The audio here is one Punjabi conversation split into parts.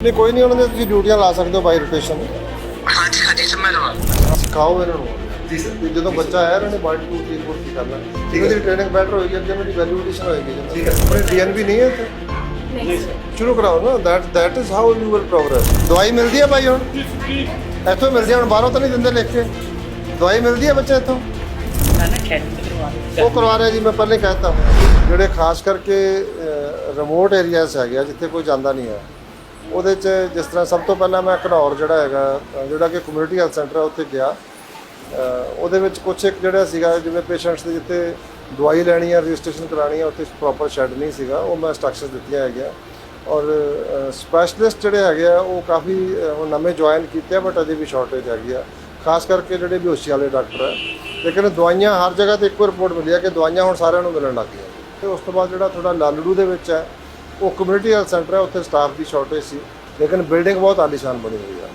ਨਹੀਂ ਕੋਈ ਨਹੀਂ ਉਹਨਾਂ ਦੇ ਤੁਸੀਂ ਡਿਊਟੀਆਂ ਲਾ ਸਕਦੇ ਹੋ ਬਾਈ ਰੋਟੇਸ਼ਨ ਹਾਂਜੀ ਹਾਂਜੀ ਸਰ ਮੈਂ ਲਵਾ ਸਿਖਾਓ ਇਹਨਾਂ ਨੂੰ। ਜੀ ਸਰ। ਜਦੋਂ ਬੱਚਾ ਆਇਆ ਇਹਨਾਂ ਨੇ ਬਾਡੀ ਟੂ ਦੀ ਰਿਪੋਰਟ ਕੀ ਕਰਨਾ? ਠੀਕ ਹੈ। ਇਹਦੀ ਟ੍ਰੇਨਿੰਗ ਬੈਟਰ ਹੋਏਗੀ ਅੱਗੇ ਮੇਰੀ ਵੈਲਿਊਏਸ਼ਨ ਹੋਏਗੀ। ਜੀ ਠੀਕ ਹੈ। ਆਪਣੇ ਡੀਐਨਬੀ ਨਹੀਂ ਹੈ ਇੱਥੇ? ਨਹੀਂ ਸਰ। ਸ਼ੁਰੂ। ਕਰਾਓ ਨਾ that that is how you will progress ਦਵਾਈ ਮਿਲਦੀ ਹੈ ਭਾਈ ਹੁਣ? ਇੱਥੋਂ ਮਿਲਦੀ ਹੈ ਹੁਣ ਬਾਹਰੋਂ ਤਾਂ ਨਹੀਂ ਦਿੰਦੇ ਲਿਖ ਕੇ। ਦਵਾਈ ਮਿਲਦੀ ਹੈ ਬੱਚੇ ਇੱਥੋਂ? ਉਹ ਕਰਵਾ ਰਿਹਾ ਜੀ ਮੈਂ ਪਹਿਲੇ ਕਹਿਤਾ ਜਿਹੜੇ ਖਾਸ ਕਰਕੇ ਰਿਮੋਟ ਏਰੀਆਸ ਹੈਗੇ ਆ ਜਿੱਥੇ ਕੋਈ ਜਾਂਦਾ ਨਹੀਂ ਹੈ। ਉਹਦੇ 'ਚ ਜਿਸ ਤਰ੍ਹਾਂ ਸਭ ਤੋਂ ਪਹਿਲਾਂ ਮੈਂ ਘਨੌਰ ਜਿਹੜਾ ਹੈਗਾ ਜਿਹੜਾ ਕਿ ਕਮਿਊਨਿਟੀ ਹੈਲਥ ਸੈਂਟਰ ਹੈ ਉੱਥੇ ਗਿਆ। ਉਹਦੇ ਵਿੱਚ ਕੁਛ ਇੱਕ ਜਿਹੜਾ ਸੀਗਾ, ਜਿਵੇਂ ਪੇਸ਼ੈਂਟਸ ਦੇ ਜਿੱਥੇ ਦਵਾਈ ਲੈਣੀ ਹੈ ਰਜਿਸਟ੍ਰੇਸ਼ਨ ਕਰਾਣੀ ਹੈ ਉੱਥੇ ਪ੍ਰੋਪਰ ਸ਼ੈੱਡ ਨਹੀਂ ਸੀਗਾ। ਉਹ ਮੈਂ ਇੰਸਟਰਕਸ਼ਨਸ ਦਿੱਤੀਆਂ ਹੈਗੀਆਂ। ਔਰ ਸਪੈਸ਼ਲਿਸਟ ਜਿਹੜੇ ਹੈਗੇ ਆ, ਉਹ ਕਾਫੀ ਹੁਣ ਨਵੇਂ ਜੁਆਇਨ ਕੀਤੇ ਆ ਬਟ ਅਜੇ ਵੀ ਸ਼ਾਰਟੇਜ ਹੈਗੀ ਆ। ਖਾਸ ਕਰਕੇ ਜਿਹੜੇ ਬੇਹੋਸ਼ੀ ਵਾਲੇ ਡਾਕਟਰ ਹੈ ਲੇਕਿਨ ਦਵਾਈਆਂ ਹਰ ਜਗ੍ਹਾ ਤੇ ਇੱਕੋ ਰਿਪੋਰਟ ਮਿਲੀ ਹੈ ਕਿ ਦਵਾਈਆਂ ਹੁਣ ਸਾਰਿਆਂ ਨੂੰ ਮਿਲਣ ਲੱਗ ਗਈਆਂ। ਤੇ ਉਸ ਤੋਂ ਬਾਅਦ ਜਿਹੜਾ ਥੋੜਾ ਲਾਲੜੂ ਦੇ ਵਿੱਚ ਹੈ ਉਹ ਕਮਿਊਨਿਟੀ ਹੈਲਥ ਸੈਂਟਰ ਹੈ, ਉੱਥੇ ਸਟਾਫ ਦੀ ਸ਼ਾਰਟੇਜ ਸੀ, ਲੇਕਿਨ ਬਿਲਡਿੰਗ ਬਹੁਤ ਆਲੀਸ਼ਾਨ ਬਣੀ ਹੋਈ ਹੈ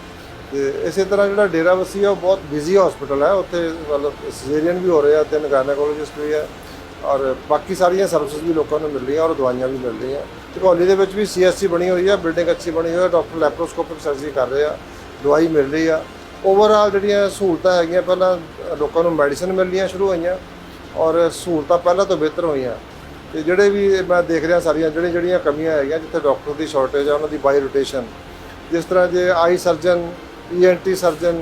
ਤੇ ਇਸੇ ਤਰ੍ਹਾਂ ਜਿਹੜਾ ਡੇਰਾ ਡੇਰਾਬੱਸੀ ਹੈ ਉਹ ਬਹੁਤ ਬਿਜ਼ੀ ਹਸਪੀਟਲ ਹੈ, ਉੱਥੇ ਮਤਲਬ ਸਿਜ਼ੇਰੀਅਨ ਵੀ ਹੋ ਰਹੇ ਆ, ਤਿੰਨ ਗਾਇਨੋਕੋਲੋਜਿਸਟ ਵੀ ਹੈ ਔਰ ਬਾਕੀ ਸਾਰੀਆਂ ਸਰਵਿਸਿਜ਼ ਵੀ ਲੋਕਾਂ ਨੂੰ ਮਿਲ ਰਹੀਆਂ, ਔਰ ਦਵਾਈਆਂ ਵੀ ਮਿਲ ਰਹੀਆਂ। ਘੋਲੀ ਦੇ ਵਿੱਚ ਵੀ ਸੀਐਸਸੀ ਬਣੀ ਹੋਈ ਹੈ ਬਿਲਡਿੰਗ ਅੱਛੀ ਬਣੀ ਹੋਈ ਹੈ ਡਾਕਟਰ ਲੈਪਰੋਸਕੋਪਿਕ ਸਰਜਰੀ ਕਰ ਰਹੇ ਆ, ਦਵਾਈ ਮਿਲ ਰਹੀ ਆ। ਓਵਰਆਲ ਜਿਹੜੀਆਂ ਸਹੂਲਤਾਂ ਹੈਗੀਆਂ, ਪਹਿਲਾਂ ਲੋਕਾਂ ਨੂੰ ਮੈਡੀਸਨ ਮਿਲਣੀਆਂ ਸ਼ੁਰੂ ਹੋਈਆਂ, ਔਰ ਸਹੂਲਤਾਂ ਪਹਿਲਾਂ ਤੋਂ ਬਿਹਤਰ ਹੋਈਆਂ। ਤੇ ਜਿਹੜੇ ਵੀ ਮੈਂ ਦੇਖ ਰਿਹਾ ਸਾਰੀਆਂ ਜਿਹੜੀਆਂ ਜਿਹੜੀਆਂ ਕਮੀਆਂ ਹੈਗੀਆਂ, ਜਿੱਥੇ ਡਾਕਟਰ ਦੀ ਸ਼ਾਰਟੇਜ ਆ, ਉਹਨਾਂ ਦੀ ਬਾਈ ਰੋਟੇਸ਼ਨ ਜਿਸ ਤਰ੍ਹਾਂ ਜੇ ਆਈ ਸਰਜਨ ਈਐਨਟੀ ਸਰਜਨ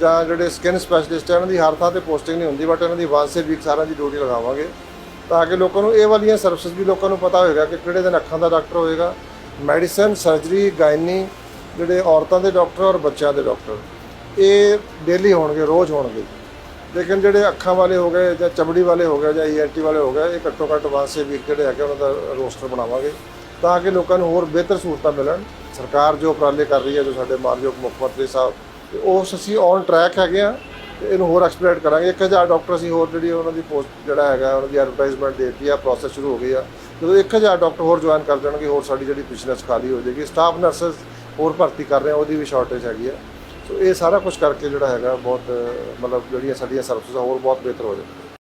ਜਾਂ ਜਿਹੜੇ ਸਕਿਨ ਸਪੈਸ਼ਲਿਸਟ ਆ ਉਹਨਾਂ ਦੀ ਹਰ ਥਾਂ ਤੇ ਪੋਸਟਿੰਗ ਨਹੀਂ ਹੁੰਦੀ ਬਟ ਇਹਨਾਂ ਦੀ ਵਾਂਸ ਏ ਵੀਕ ਸਾਰਿਆਂ ਦੀ ਡਿਊਟੀ ਲਗਾਵਾਂਗੇ। ਤਾਂ ਕਿ ਲੋਕਾਂ ਨੂੰ ਇਹ ਵਾਲੀਆਂ ਸਰਵਿਸਿਜ਼ ਵੀ ਲੋਕਾਂ ਨੂੰ ਪਤਾ ਹੋਏਗਾ ਕਿ ਕਿਹੜੇ ਦਿਨ ਅੱਖਾਂ ਦਾ ਡਾਕਟਰ ਹੋਏਗਾ। ਮੈਡੀਸਨ ਸਰਜਰੀ ਗਾਇਨੀ ਜਿਹੜੇ ਔਰਤਾਂ ਦੇ ਡਾਕਟਰ ਔਰ ਬੱਚਿਆਂ ਦੇ ਡਾਕਟਰ ਇਹ ਡੇਲੀ ਹੋਣਗੇ, ਰੋਜ਼ ਹੋਣਗੇ। ਲੇਕਿਨ ਜਿਹੜੇ ਅੱਖਾਂ ਵਾਲੇ ਹੋ ਗਏ ਜਾਂ ਚਮੜੀ ਵਾਲੇ ਹੋ ਗਏ ਜਾਂ ਈਐਨਟੀ ਵਾਲੇ ਹੋ ਗਏ, ਇਹ ਘੱਟੋ ਘੱਟ ਵਾਂਸੇ ਵੀਕ ਜਿਹੜੇ ਹੈਗੇ ਉਹਨਾਂ ਦਾ ਰੋਸਟਰ ਬਣਾਵਾਂਗੇ ਤਾਂ ਕਿ ਲੋਕਾਂ ਨੂੰ ਹੋਰ ਬਿਹਤਰ ਸਹੂਲਤਾਂ ਮਿਲਣ। ਸਰਕਾਰ ਜੋ ਉਪਰਾਲੇ ਕਰ ਰਹੀ ਹੈ, ਜੋ ਸਾਡੇ ਮਾਨਯੋਗ ਮੁੱਖ ਮੰਤਰੀ ਸਾਹਿਬ, ਤੇ ਉਸ ਅਸੀਂ ਔਨ ਟਰੈਕ ਹੈਗੇ ਆ, ਤੇ ਇਹਨੂੰ ਹੋਰ ਐਕਸਪਲੇਟ ਕਰਾਂਗੇ। 1000 ਡਾਕਟਰ ਅਸੀਂ ਹੋਰ ਜਿਹੜੀ ਉਹਨਾਂ ਦੀ ਪੋਸਟ ਜਿਹੜਾ ਹੈਗਾ, ਉਹਨਾਂ ਦੀ ਐਡਵਰਟਾਈਜ਼ਮੈਂਟ ਦੇ ਦਿੱਤੀ ਆ ਪ੍ਰੋਸੈਸ ਸ਼ੁਰੂ ਹੋ ਗਈ ਆ। ਜਦੋਂ 1000 ਡਾਕਟਰ ਹੋਰ ਜੁਆਇਨ ਕਰ ਜਾਣਗੇ, ਹੋਰ ਸਾਡੀ ਜਿਹੜੀ ਬਿਜ਼ਨਸ ਖਾਲੀ ਹੋ ਜਾਏਗੀ। ਸਟਾਫ ਨਰਸਸ ਹੋਰ ਭਰਤੀ ਕਰ ਰਹੇ ਆ, ਉਹਦੀ ਵੀ ਸ਼ਾਰਟੇਜ ਹੈਗੀ ਆ। ਸੋ ਇਹ ਸਾਰਾ ਕੁਝ ਕਰਕੇ ਜਿਹੜਾ ਹੈਗਾ ਬਹੁਤ, ਮਤਲਬ ਜਿਹੜੀਆਂ ਸਾਡੀਆਂ ਸਰਵਿਸਿਜ਼ ਹੋਰ ਬਹੁਤ ਬਿਹਤਰ ਹੋ ਜਾਣਗੀਆਂ